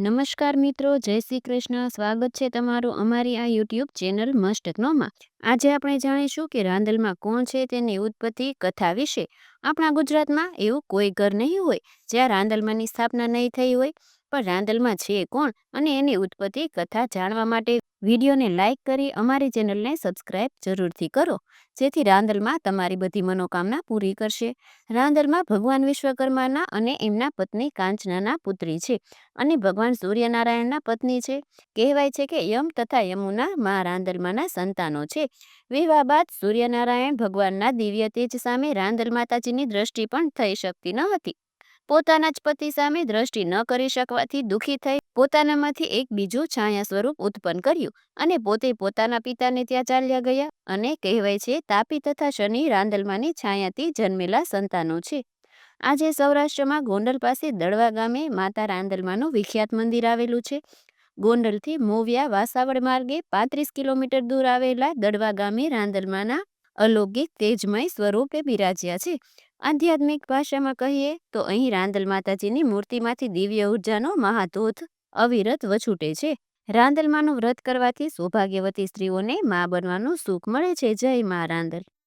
નમસ્કાર મિત્રો, જય શ્રી કૃષ્ણ. સ્વાગત છે તમારું અમારી આ યુટ્યુબ ચેનલ મસ્ત ટેકનોમાં આજે આપણે જાણીશું કે રાંદલમાં કોણ છે તેની ઉત્પત્તિ કથા વિશે. આપણા ગુજરાતમાં એવું કોઈ ઘર નહીં હોય જ્યાં રાંદલમાંની સ્થાપના નહીં થઈ હોય. પણ રાંદલમાં છે કોણ અને એની ઉત્પત્તિ કથા જાણવા માટે વિડીયોને લાઇક કરી અમારી ચેનલને સબસ્ક્રાઇબ જરૂરથી કરો, જેથી રાંદલમાં તમારી બધી મનોકામના પૂરી કરશે. રાંદલમાં ભગવાન વિશ્વકર્માના અને એમના પત્ની કાંચનાના પુત્રી છે અને ભગવાન સૂર્યનારાયણના પત્ની છે. કહેવાય છે કે યમ તથા યમુના મા રાંદલમાના સંતાનો છે. વિવાહ બાદ સૂર્યનારાયણ ભગવાનના દિવ્ય તેજ સામે રાંદલ માતાજીની દ્રષ્ટિ પણ થઈ શકતી ન હતી. પોતાના જ પતિ સામે દ્રષ્ટિ ન કરી શકવાથી દુઃખી થઈ પોતાનામાંથી એક બીજું છાયા સ્વરૂપ ઉત્પન્ન કર્યું અને પોતે પોતાના પિતાને ત્યાં ચાલ્યા ગયા અને કહેવાય છે, તાપી તથા શનિ રાંદલમાની છાયાથી જન્મેલા સંતાનો છે. આજે સૌરાષ્ટ્રમાં ગોંડલ પાસે દળવા ગામે માતા રાંદલમાનું વિખ્યાત મંદિર આવેલું છે. ગોંડલથી મોવિયા વાસાવડ માર્ગે પાંત્રીસ કિલોમીટર દૂર આવેલા દડવા ગામે રાંદલમાના અલૌકિક તેજમય સ્વરૂપે બિરાજ્યા છે. આધ્યાત્મિક ભાષામાં કહીએ તો અહીં રાંદલ માતાજીની મૂર્તિમાંથી દિવ્ય ઉર્જાનો મહાધોધ અવિરત વછૂટે છે. રાંદલમાનું વ્રત કરવાથી સૌભાગ્યવતી સ્ત્રીઓને મા બનવાનું સુખ મળે છે. જય મા રાંદલ.